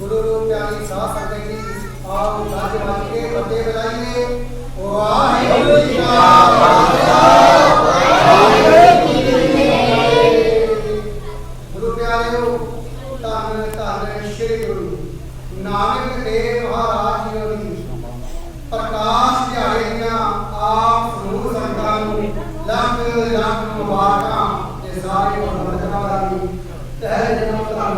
गुरुरू प्यारी सास सकेगी आओ गाज बाज के बटे बजाइए वाहेगुरु जी का खालसा वाहेगुरु जी की फतेह गुरु प्यारियो धन धन श्री गुरु ਨਾਨਕ ਦੇਵ ਮਹਾਰਾਜ ਜੀ ਪ੍ਰਕਾਸ਼ ਦਿਹਾੜੇ ਦੀਆਂ ਆਪ ਨੂੰ ਸੰਗਤਾਂ ਨੂੰ ਲੱਖ ਲੱਖ ਮੁਬਾਰਕਾਂ نثار اور مرجنا داری تہ جنم کا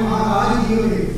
مہاراج جی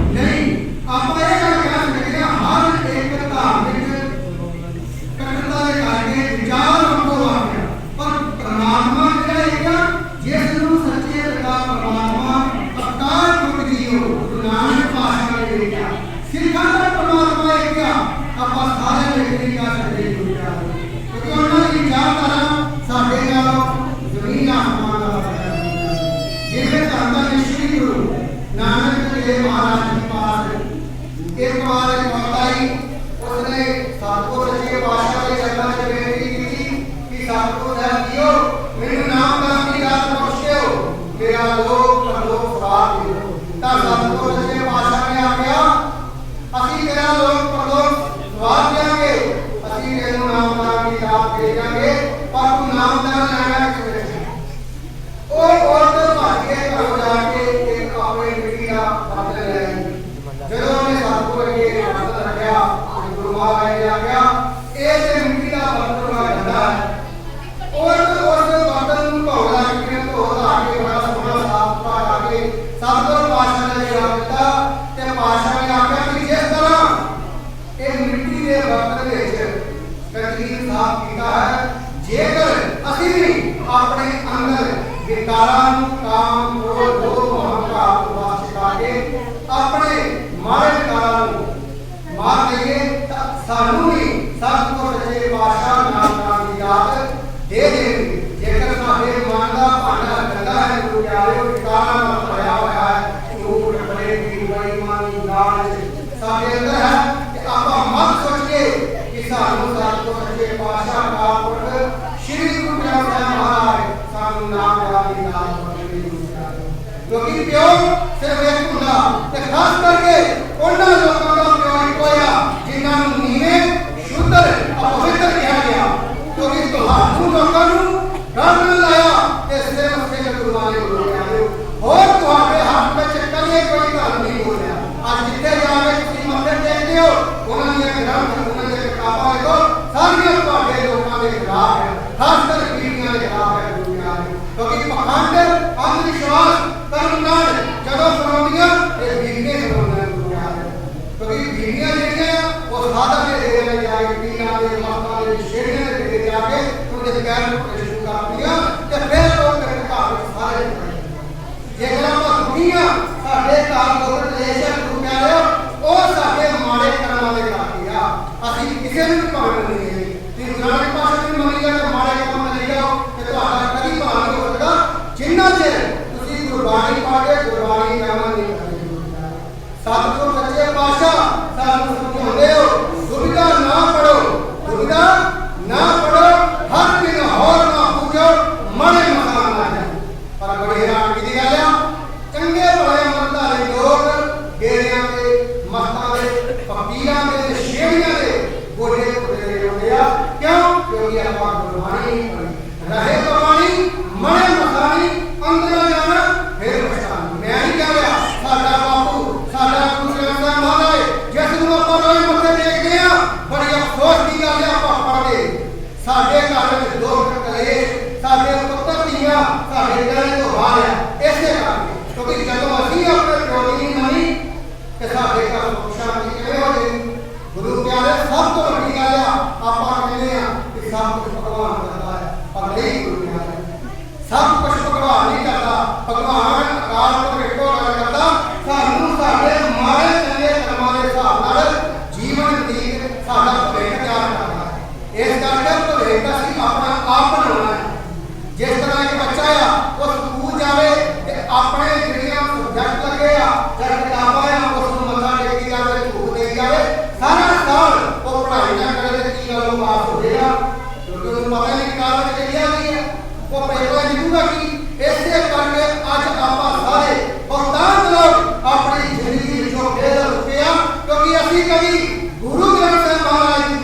Apa yang ਮਾਂ ਦੀ ਮਮਤਾਈ ਉਸਨੇ ਸਾਥੋਂ ਰਚੀ ਬਾਣੀ ਧੋ ਧਾ ਕੇ ਬੜਾ ਸੋਹਣਾ ਸਾਫ਼ ਪਾ ਕੇ ਸਤਿਗੁਰ ਪਾਸ਼ਾ ਨੇ ਜਵਾਬ ਦਿੱਤਾ ਤੇ ਪਾਸ਼ਾ ਨੇ ਆਖਿਆ ਕਿ ਜਿਸ ਤਰ੍ਹਾਂ ਇਹ ਮਿੱਟੀ ਦੇ ਬਰਤਨ ਵਿੱਚ ਕਚਰੀ ਸਾਫ਼ ਕੀਤਾ ਹੈ ਜੇਕਰ ਅਸੀਂ ਵੀ ਆਪਣੇ ਅੰਦਰ ਵਿਕਾਰਾਂ ਨੂੰ ਕਾਮ ਕ੍ਰੋਧ ਲੋਭ ਅਹੰਕਾਰ ਵਾਸਤੇ ਪਾ ਕੇ ਆਪਣੇ ਮਾਰੇ ਕਾਰਾਂ ਨੂੰ ਮਾਰ ਲਈਏ ਤਾਂ ਸਾਨੂੰ ਵੀ ਸਭ ਪਿਓ ਸੇਵਿਆ ਹੁੰਦਾ ਤੇ ਖਾਸ ਕਰਕੇ ਉਹਨਾਂ ਲੋਕਾਂ ਦਾ ਪਿਆਰ ਕੋਇਆ ਜਿਨ੍ਹਾਂ ਨੂੰ ਨੀਵੇਂ, ਸ਼ੁੱਧਰ ਅਪਵਿੱਤਰ ਕਿਹਾ ਗਿਆ। ਕਿਉਂਕਿ ਤੁਹਾਨੂੰ ਲੋਕਾਂ ਨੂੰ ਡਰ ਲਾਇਆ ਤੇ ਸਿਰ ਮੱਥੇ ਤੇ ਗੁਰਵਾਲੇ ਕੋਲ ਆਏ ਹੋਰ ਤੁਹਾਡੇ ਹੱਥ ਵਿੱਚ ਕਦੇ ਕੋਈ ਗੱਲ ਨਹੀਂ ਹੋ ਰਿਹਾ ਅੱਜ ਜਿੱਤੇ ਜਾਵੇ ਤੁਸੀਂ ਮੰਦਰ ਦੇਖਦੇ ਹੋ جنا چیر تسی قربانی پا ਅਫਸੋਸ ਦੀ ਗੱਲ ਹੈ ਆਪਾਂ ਪੜਦੇ ਸਾਡੇ ਘਰ ਦੇ ਦੁੱਖ ਕਲੇ, ਸਾਡੇ ਪੁੱਤਰ ਦੀਆਂ ਸਾਡੇ ਘਰ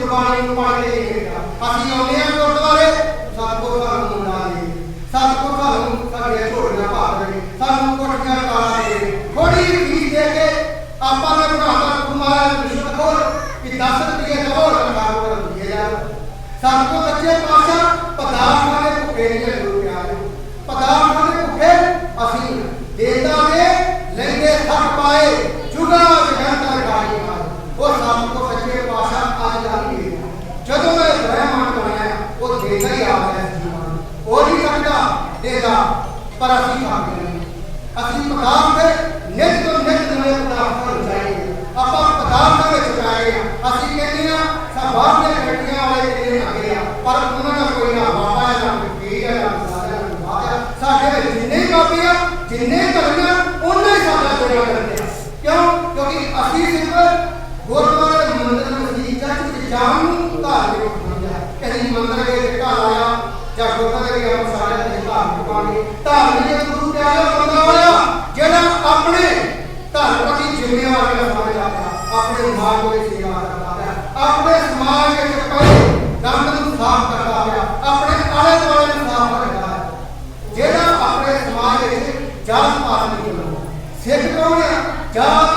ਗੁਰਬਾਣੀ ਨੂੰ ਪੜ੍ਹ ਕੇ ਦੇਖੇਗਾ। ਅਸੀਂ ਆਉਂਦੇ ਹਾਂ ਗੁਰਦੁਆਰੇ ਸਤਿਗੁਰ ਘਰ ਨੂੰ ਨਾ ਲਈ ਸਤਿਗੁਰ ਘਰ ਨੂੰ ਸਾਡੀਆਂ ਝੋਲੀਆਂ ਭਰ ਦੇ। ਸਾਨੂੰ ਕੋਠੀਆਂ ਲਾ ਦੇ। ਥੋੜੀ ਵੀ ਦੇ ਕੇ ਆਪਾਂ ਨੇ ਭਰਾਵਾਂ ਕੁਮਾਰ ਰਿਸ਼ਵਤ ਖੋਰ ਕਿ 10 ਰੁਪਏ ਦਾ ਹੋਰ ਲਗਾ ਲੋ ਰੁਪਏ ਯਾਰ। ਸਤਿਗੁਰ ਬੱਚੇ ਪਾਸਾ ਪਦਾਰਥ ਮਕਾਮ ਦੇ ਨਿਤ ਤੋਂ ਨਿਤ ਨਵੇਂ ਪਦਾਰਥਾਂ ਨੂੰ ਚਾਹੀਏ ਆਪਾਂ ਪਦਾਰਥਾਂ ਵਿੱਚ ਪਾਏ ਆ ਅਸੀਂ ਕਹਿੰਦੇ ਆ ਸਭਾਂ ਦੇ ਗੱਡੀਆਂ ਵਾਲੇ ਦਿਨ ਆ ਗਏ ਆ, ਪਰ ਉਹਨਾਂ ਦਾ ਕੋਈ ਨਾ ਬਾਬਾ ਹੈ ਨਾ ਪੀਰ ਹੈ ਨਾ ਸਾਰਿਆਂ ਨੂੰ ਬਾਬਾ ਸਾਡੇ ਵਿੱਚ ਜਿੰਨੇ ਕਾਪੀ ਆ, ਜਿੰਨੇ ਧਰਮ ਆਪਣੇ ਸਮਾਜ ਵਿੱਚ ਸੇਵਾ ਕਰਦਾ ਹੈ ਆਪਣੇ ਸਮਾਜ ਵਿੱਚ ਪਏ ਗੰਦ ਨੂੰ ਸਾਫ਼ ਕਰਦਾ ਹੈ ਆਪਣੇ ਆਲੇ ਦੁਆਲੇ ਨੂੰ ਸਾਫ਼ ਕਰਦਾ ਹੈ ਜਿਹੜਾ ਆਪਣੇ ਸਮਾਜ ਵਿੱਚ ਜਾਤ ਪਾਤ ਨਹੀਂ ਕਰਦਾ ਸਿੱਖ ਕੌਣ ਹੈ ਜਾਤ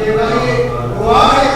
దేవే వాడి